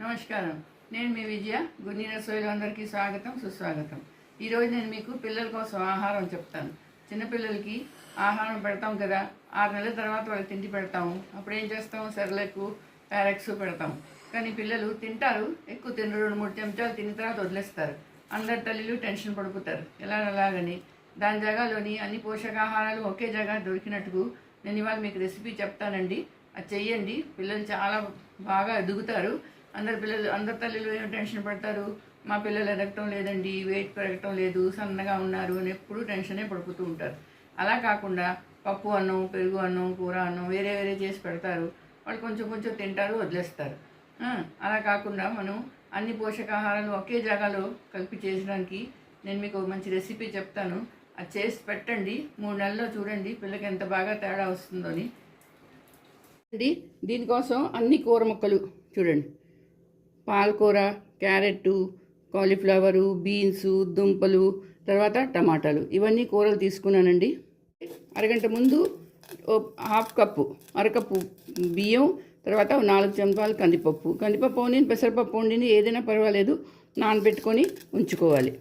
నమస్కారం. నేను మీ విజయ. గున్ని రసోయిలో అందరికీ స్వాగతం సుస్వాగతం. ఈరోజు నేను మీకు పిల్లల కోసం ఆహారం చెప్తాను. చిన్నపిల్లలకి ఆహారం పెడతాం కదా ఆరు నెలల తర్వాత వాళ్ళకి తిండి పెడతాము. అప్పుడు ఏం చేస్తాం? సెరలకు ప్యారెక్స్ పెడతాం. కానీ పిల్లలు తింటారు ఎక్కువ తినరు. రెండు మూడు చెంచాలు తిన్న తర్వాత వదిలేస్తారు. అందరి తల్లిలు టెన్షన్ పడిపోతారు. ఎలా అలాగని. దాని జాగాలోని అన్ని పోషకాహారాలు ఒకే జాగా దొరికినట్టుకు నేను ఇవాళ మీకు రెసిపీ చెప్తానండి. అది చెయ్యండి. పిల్లలు చాలా బాగా ఎదుగుతారు. అందరు పిల్లలు అందరు తల్లిలు ఏం టెన్షన్ పడతారు? మా పిల్లలు ఎదగటం లేదండి వెయిట్ పెరగటం లేదు సన్నగా ఉన్నారు అని ఎప్పుడూ టెన్షనే పడిపోతూ ఉంటారు. అలా కాకుండా పప్పు అన్నం పెరుగు అన్నం కూర అన్నం వేరే వేరే చేసి పెడతారు. వాళ్ళు కొంచెం కొంచెం తింటారు వదిలేస్తారు. అలా కాకుండా మనం అన్ని పోషకాహారాలు ఒకే జాగాలో కలిపి చేసడానికి నేను మీకు మంచి రెసిపీ చెప్తాను. అది చేసి పెట్టండి మూడు నెలల్లో చూడండి పిల్లకి ఎంత బాగా తేడా వస్తుందో అని. దీనికోసం అన్ని కూర ముక్కలు చూడండి. పాలకూర క్యారెట్టు కాలీఫ్లవరు బీన్స్ దుంపలు తర్వాత టమాటాలు. ఇవన్నీ కూరలు తీసుకున్నానండి. అరగంట ముందు ఓ హాఫ్ కప్పు అరకప్పు బియ్యం తర్వాత నాలుగు చెంచాలు కందిపప్పు. కందిపప్పు వండిని పెసరపప్పు వండిని ఏదైనా పర్వాలేదు నానబెట్టుకొని ఉంచుకోవాలి.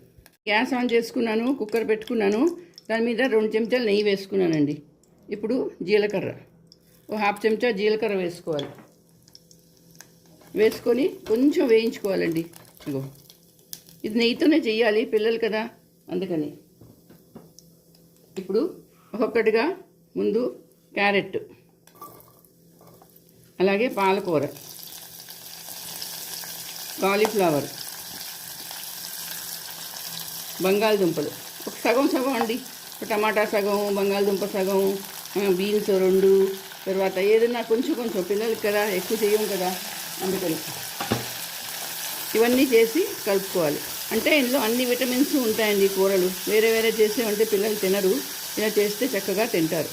గ్యాస్ ఆన్ చేసుకున్నాను కుక్కర్ పెట్టుకున్నాను దాని మీద రెండు చెంచాలు నెయ్యి వేసుకున్నానండి. ఇప్పుడు జీలకర్ర. ఓ హాఫ్ చెంచా జీలకర్ర వేసుకోవాలి. వేసుకొని కొంచెం వేయించుకోవాలండి. ఇగో ఇది నెయ్యితోనే చెయ్యాలి పిల్లలు కదా. అందుకని. ఇప్పుడు ఒక్కొక్కటిగా ముందు క్యారెట్. అలాగే పాలకూర. కాలీఫ్లవర్. బంగాళదుంపలు. ఒక సగం సగం అండి. టమాటా సగం బంగాళదుంప సగం బీన్స్ రెండు తర్వాత ఏదైనా కొంచెం కొంచెం. పిల్లలకి కదా ఎక్కువ చేయం కదా. అందుకని. ఇవన్నీ చేసి కలుపుకోవాలి. అంటే ఇందులో అన్ని విటమిన్స్ ఉంటాయండి కూరలు. వేరే వేరే చేసామంటే పిల్లలు తినరు. ఇలా చేస్తే చక్కగా తింటారు.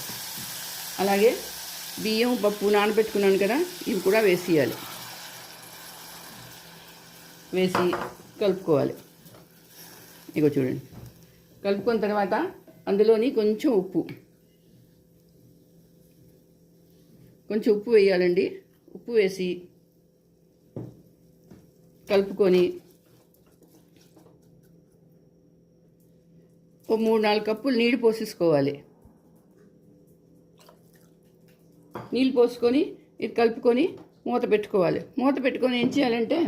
అలాగే బియ్యం పప్పు నానబెట్టుకున్నాను కదా ఇవి కూడా వేసేయాలి. వేసి కలుపుకోవాలి. ఇగో చూడండి. కలుపుకున్న తర్వాత అందులోని కొంచెం ఉప్పు. కొంచెం ఉప్పు వేయాలండి. ఉప్పు వేసి కలుపుకొని ఓ మూడు నాలుగు కప్పులు నీళ్ళు పోసేసుకోవాలి. నీళ్ళు పోసుకొని ఇది కలుపుకొని మూత పెట్టుకోవాలి. మూత పెట్టుకొని ఏం చేయాలంటే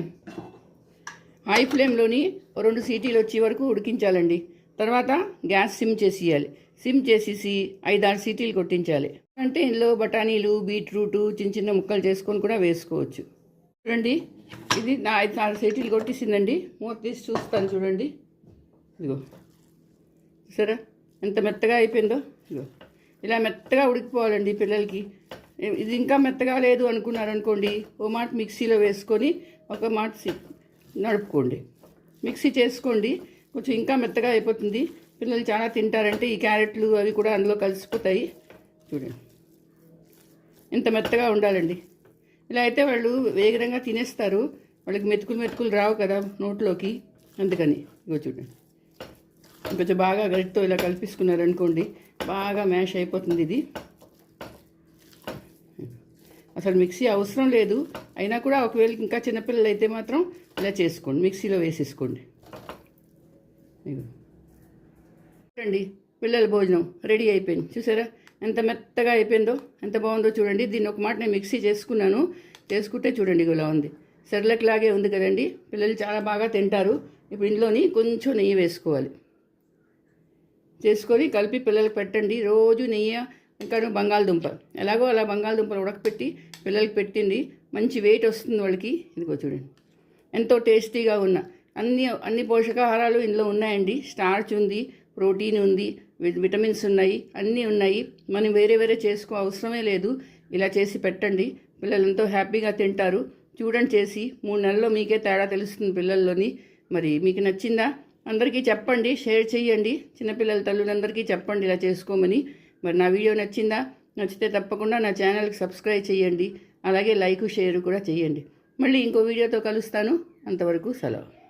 హై ఫ్లేమ్లోని రెండు సీటీలు వచ్చే వరకు ఉడికించాలండి. తర్వాత గ్యాస్ సిమ్ చేసేయాలి. సిమ్ చేసేసి ఐదారు సీటీలు కొట్టించాలి. అంటే ఇందులో బఠానీలు బీట్రూటు చిన్న చిన్న ముక్కలు చేసుకొని కూడా వేసుకోవచ్చు. చూడండి. ఇది నా ఐదు నాలుగు సైట్లు కొట్టేసిందండి. మూత తీసి చూస్తాను చూడండి. ఇదిగో. సరే ఎంత మెత్తగా అయిపోయిందో? ఇదిగో. ఇలా మెత్తగా ఉడికిపోవాలండి పిల్లలకి. ఇది ఇంకా మెత్తగా లేదు అనుకున్నారు అనుకోండి ఓ మాట మిక్సీలో వేసుకొని ఒక మాట నడుపుకోండి. మిక్సీ చేసుకోండి. కొంచెం ఇంకా మెత్తగా అయిపోతుంది. పిల్లలు చాలా తింటారంటే ఈ క్యారెట్లు అవి కూడా అందులో కలిసిపోతాయి. చూడండి. ఇంత మెత్తగా ఉండాలండి. ఇలా అయితే వాళ్ళు వేగరంగా తినేస్తారు. వాళ్ళకి మెతుకులు మెతుకులు రావు కదా నోట్లోకి. అందుకని ఇగో చూడండి. కొంచెం బాగా గరిటితో ఇలా కలిపిసుకున్నారనుకోండి బాగా మ్యాష్ అయిపోతుంది ఇది. అసలు మిక్సీ అవసరం లేదు. అయినా కూడా ఒకవేళ ఇంకా చిన్నపిల్లలు అయితే మాత్రం ఇలా చేసుకోండి. మిక్సీలో వేసేసుకోండి. చూడండి పిల్లల భోజనం రెడీ అయిపోయింది. చూసారా? ఎంత మెత్తగా అయిపోయిందో ఎంత బాగుందో చూడండి. దీన్ని ఒక మాట నేను మిక్సీ చేసుకున్నాను. చేసుకుంటే చూడండి ఇలా ఉంది. సెర్లక్ లాగే ఉంది కదండి. పిల్లలు చాలా బాగా తింటారు. ఇప్పుడు ఇంట్లోని కొంచెం నెయ్యి వేసుకోవాలి. చేసుకొని కలిపి పిల్లలకి పెట్టండి. రోజు నెయ్యి ఇంకా బంగాళదుంప. ఎలాగో అలా బంగాళదుంపలు ఉడకపెట్టి పిల్లలకి పెట్టింది. మంచి వెయిట్ వస్తుంది వాళ్ళకి. ఇదిగో చూడండి. ఎంతో టేస్టీగా ఉన్న అన్ని అన్ని పోషకాహారాలు ఇందులో ఉన్నాయండి. స్టార్చ్ ఉంది ప్రోటీన్ ఉంది వి- విటమిన్స్ ఉన్నాయి అన్నీ ఉన్నాయి. మనం వేరే వేరే చేసుకో అవసరమే లేదు. ఇలా చేసి పెట్టండి. పిల్లలు ఎంతో హ్యాపీగా తింటారు. చూడండి చేసి మూడు నెలల్లో మీకే తేడా తెలుస్తుంది పిల్లల్లోని. మరి మీకు నచ్చిందా? అందరికీ చెప్పండి షేర్ చేయండి. చిన్నపిల్లల తల్లులందరికీ చెప్పండి ఇలా చేసుకోమని. మరి నా వీడియో నచ్చిందా? నచ్చితే తప్పకుండా నా ఛానల్కి సబ్స్క్రైబ్ చేయండి. అలాగే లైక్ షేర్ కూడా చేయండి. మళ్ళీ ఇంకో వీడియోతో కలుస్తాను. అంతవరకు సెలవు.